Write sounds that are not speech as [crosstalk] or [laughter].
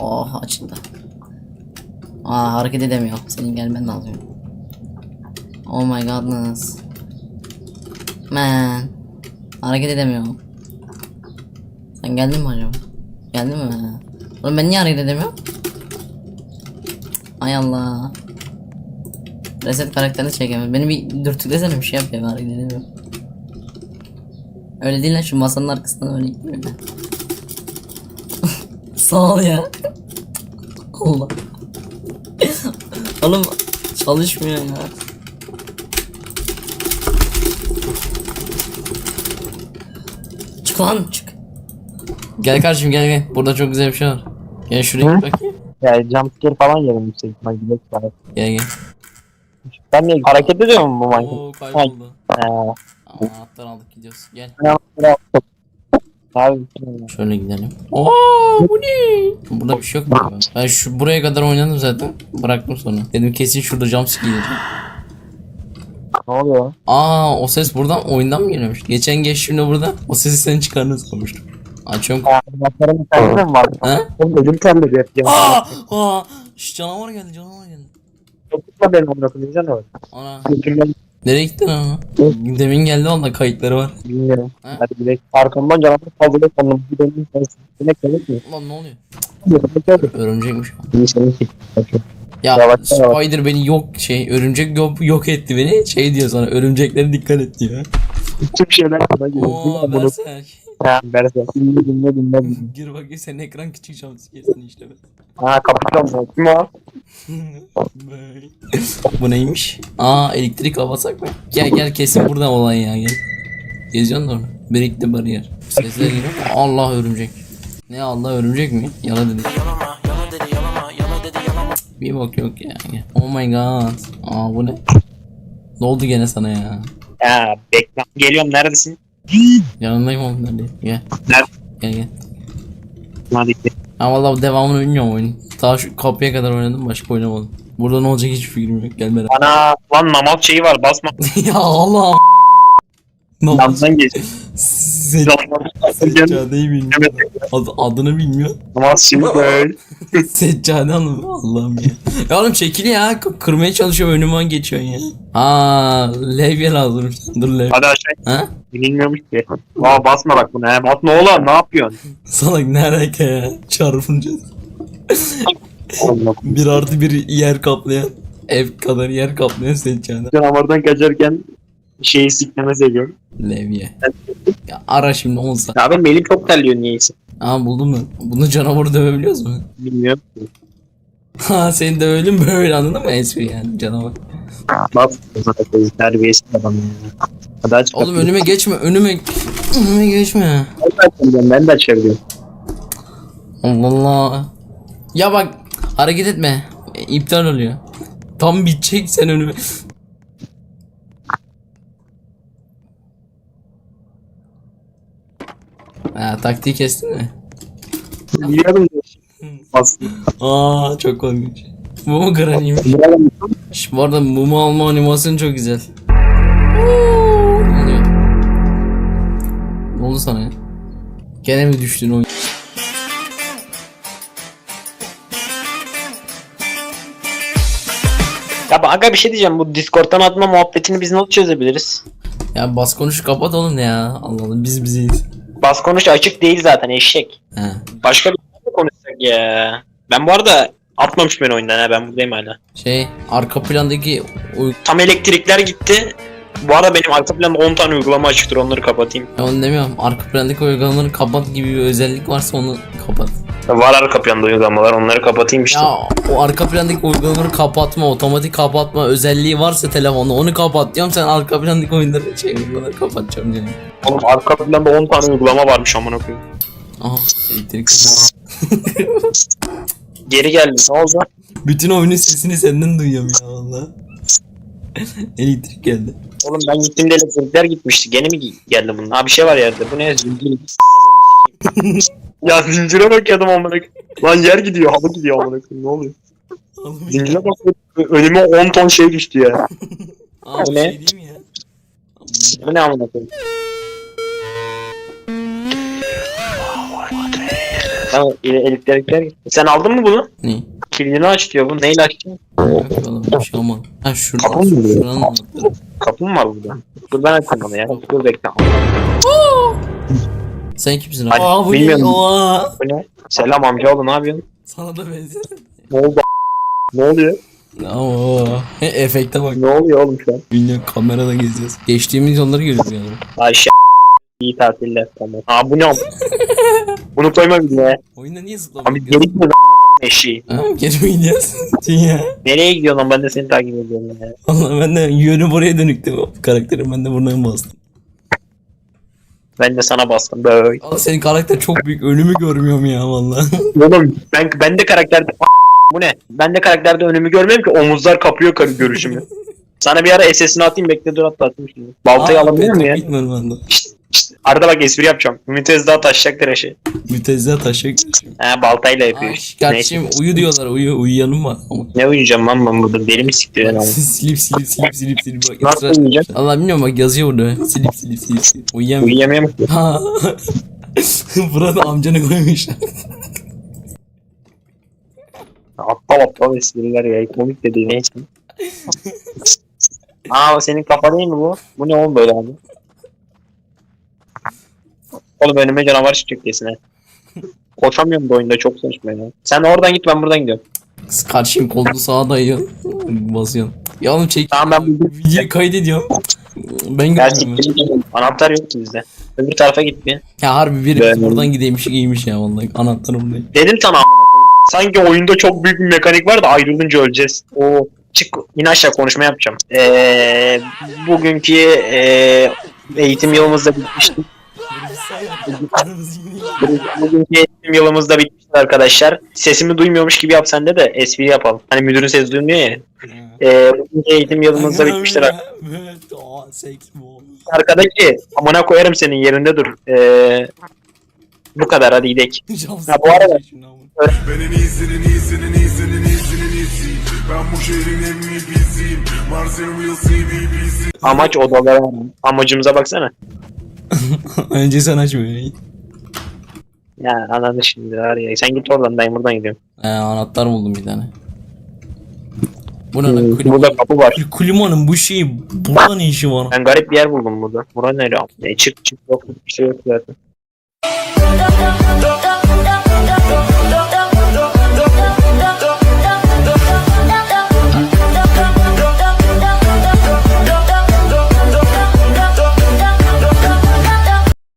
Oh açıldı. Aa hareket edemiyor. Senin gelmen lazım. Oh my godness. Man. Hareket edemiyorum. Sen geldin mi acaba? Geldin mi? Oğlum ben niye hareket edemiyorum? Ay Allah. Reset karakterini çekemem. Beni bir dürtüklesene bir şey yap ya hareket edemiyorum. Öyle değil lan şu masanın arkasından öyle gitmiyor. [laughs] Sağ ol ya. Allah. Oğlum çalışmıyor ya. Çık lan çık. Gel kardeşim gel gel. Burada çok güzel bir şey var. Gel şuraya git bakayım. Yani jumpscare falan yerim yüksek ihtimal sana. Gel gel. Ben niye hareket ediyor mu bu manyak? Oo kayboldu. Ee, Anahtar aldık gidiyoruz. Gel. Abi Şöyle gidelim. Oo bu ne? Burada bir şey yok mu? Ben şu buraya kadar oynadım zaten. Bıraktım sonra. Dedim kesin şurada jumpscare gelir. ne oluyor? Aa o ses buradan oyundan mı geliyormuş? Geçen geçtiğimde burada o sesi sen çıkardın sanmıştım. Açıyorum. Ya, Anahtarın tersi mi var? Ha? Oğlum ödüm terledi hep ya. Aa! Aa! Şş, canavar geldi canavar geldi. Tutma beni amına koyayım ne var? Ana. Nereye gittin ama? Demin geldi valla kayıtları var. bilmiyorum. Ha? Hadi gidelim. Arkamdan canavar fazla sandım. Bir döndüm sensin. Ne kelek mi? Lan ne oluyor? Örümcekmiş. İyi. Ya Yavaş, yavaş. Spider beni yok şey örümcek yok, yok etti beni. Şey diyor sana örümceklere dikkat et diyor. Tüm şeyler sana geliyor. Oo Bunu Berserk. Ha, Berser. Dinle dinle dinle. dinle. Gir bakayım senin ekran küçük seni işte be. Ha kapatacağım ben. Kim o? Böyle. Bu neymiş? Aa elektrik almasak mı? Gel gel kesin buradan olay ya gel. Geziyorsun da orada. Birikti bariyer. Sesler geliyor. Allah örümcek. Ne Allah örümcek mi? Yala dedi. Bir bak yok ya. Gel. Oh my god. Aa bu ne? Ne oldu gene sana ya? Ya bekle. Geliyorum neredesin? Yanındayım oğlum nerede? Gel. Nerede? Gel gel. Hadi gidelim. Ha valla devamını bilmiyorum oyunun. Daha şu kapıya kadar oynadım başka oynamadım. Burada ne olacak hiç fikrim yok. Gel beraber. Ana lan namaz şeyi var basma. [laughs] ya Allah. Yandan geç. Sen Seccadeyi bilmiyor. Ad, adını bilmiyor. Namaz şimdi böyle. Seccade hanım Allah'ım ya. Ya oğlum çekil ya. Kırmaya çalışıyor önüme geçiyorsun ya. Aa, levye lazım. Dur levye. Hadi aşağı. Ha? Bilinmiyormuş ki. Aa basma bak buna he. Basma oğlum ne yapıyorsun? Salak ne alaka ya? Çarpınca. Bir artı bir yer kaplayan. Ev kadar yer kaplayan seccade. Canavardan kaçarken şeyi sikleme seviyorum. Levye. Ya ara şimdi 10 saat. Ya benim çok terliyor niyeyse. Aa buldum ben. Bunu canavarı dövebiliyoruz mu? Bilmiyorum. Ha seni dövelim böyle anladın mı espri yani canavar. Bak terbiyesiz adam ya. Hadi Oğlum önüme geçme önüme önüme geçme. Ben de açabiliyorum. Ben de açabiliyorum. Allah Allah. Ya bak hareket etme. İptal oluyor. Tam bitecek sen önüme. Ha taktiği kestin mi? Biliyordum. Aslında. Aa çok korkunç. Bu mu Granny'miş? Biliyordum. Şş, bu arada mumu alma animasyonu çok güzel. ne oluyor? Ne oldu sana ya? Gene mi düştün o? Ya bak aga bir şey diyeceğim. Bu Discord'dan atma muhabbetini biz nasıl çözebiliriz? Ya bas konuş kapat oğlum ya. Allah Allah biz bizeyiz. Bas konuş açık değil zaten eşek. He. Başka bir şey konuşsak ya. Ben bu arada atmamış beni oyundan ha ben buradayım hala. Şey arka plandaki uy- Tam elektrikler gitti. Bu arada benim arka planda 10 tane uygulama açıktır onları kapatayım. ya onu demiyorum. Arka plandaki uygulamaları kapat gibi bir özellik varsa onu kapat. Var arka planda uygulamalar onları kapatayım işte. Ya o arka plandaki uygulamaları kapatma, otomatik kapatma özelliği varsa telefonda onu kapat diyorum. Sen arka plandaki oyunları şey uygulamaları kapatacağım canım. Oğlum arka planda 10 tane uygulama varmış amına koyayım. Aha elektrik. [laughs] Geri geldi ne oldu? Bütün oyunun sesini senden duyuyorum ya valla. [laughs] elektrik geldi. Oğlum ben gittiğimde elektrikler gitmişti. Gene mi geldi bunun? Ha bir şey var yerde. Bu ne? Zincir. [laughs] ya zincire bakıyordum amına koyayım. Lan yer gidiyor, hava gidiyor amına koyayım. Ne oluyor? Zincire bak. Önüme 10 ton şey düştü ya. [laughs] Bir ne? şey ya? Bu ne amına koyayım? Tamam ele- elektrikler gitti. Sen aldın mı bunu? Ne? Kilidini aç diyor bu. Neyle açacaksın? Yok oğlum bir şey olmaz. Ha şurada. Kapı mı anahtarı. Kapı mı var burada? Dur ben açayım onu ya. Dur bekle. Sen kimsin? Hadi, Aa bu bilmiyorum. ne? Oha. Bu ne? Selam amcaoğlu ne yapıyorsun? Sana da benziyor. Ne oldu? Ne oluyor? Oo. He, [laughs] efekte bak. Ne oluyor oğlum şu an? Bilmiyorum kamerada geziyoruz. Geçtiğimiz yolları görüyoruz yani. Ayşe. İyi tatiller. Tamam. Aa bu ne? [laughs] Bunu koyma de. Oyunda niye Abi zıplamak geri gidiyor eşeği. Ha, geri mi gidiyorsun? ya. Nereye gidiyorsun lan ben de seni takip ediyorum ya. Valla ben de yönü buraya dönüktü bu karakterim ben de buradan bastım. Ben de sana bastım böyle. Valla senin karakter çok büyük önümü görmüyorum ya valla. [laughs] Oğlum ben, ben de karakterde [laughs] bu ne? Ben de karakterde önümü görmüyorum ki omuzlar kapıyor görüşümü. Sana bir ara SS'ini atayım bekle dur hatta atayım şimdi. Baltayı alabiliyor muyum ya? Gitmiyorum ben de. Arada bak espri yapacağım. Daha taşacak tıraşı. Mütezze taşak. He baltayla yapıyor. Ay kardeşim Neyse. uyu diyorlar uyu uyuyanım var ama. Ne uyuyacağım lan ben burada deli mi siktir lan? [laughs] silip silip silip silip silip bak. Nasıl ısrar- uyuyacağım? Allah bilmiyorum bak yazıyor burada. Silip silip silip silip. Uyuyamıyorum. Uyuyamıyorum. Burada [laughs] amcanı koymuşlar. Aptal aptal espriler ya. Komik de değil neyse. [laughs] Aa senin kafa değil mi bu? Bu ne oğlum böyle abi? Oğlum önüme canavar çıkacak kesin he. Koşamıyorum bu oyunda çok saçma ya. Sen oradan git ben buradan gidiyorum. Karşıyım kolunu sağa dayıyor. Basıyorum. Ya oğlum çek. Tamam ben bu Video kaydediyorum. Ben görmüyorum. anahtar yok ki bizde. Öbür tarafa git bir. Ya harbi biri Ben- buradan gideymiş iyiymiş ya vallahi anahtarım değil. Dedim sana. Sanki oyunda çok büyük bir mekanik var da ayrılınca öleceğiz. O çık in aşağı konuşma yapacağım. Ee, bugünkü ee, eğitim yılımızda bitmişti. Bugünkü eğitim yılımızda bitmişti arkadaşlar. Sesimi duymuyormuş gibi yap sen de de espri yapalım. Hani müdürün sesi duymuyor ya. Ee, bugünkü eğitim yılımızda bitmiştir. Arkadaki amına koyarım senin yerinde dur. Ee, bu kadar hadi gidelim. Ha, bu arada- Ben en iyisinin iyisinin iyisinin iyisinin iyisi Ben bu şehrin en VP'siyim Marcel Wilson VP'si Amaç odalara. Amacımıza baksana. [laughs] Önce sen açmıyor. Ya ananı şimdi var ya. Sen git oradan ben buradan gidiyorum. Ee, anahtar buldum bir tane. Bu ne lan? Hmm, burada kapı var. Klimanın bu şeyi burada ne işi var? Ben garip bir yer buldum burada. Bura nere? Ne çık çık yok bir şey yok zaten.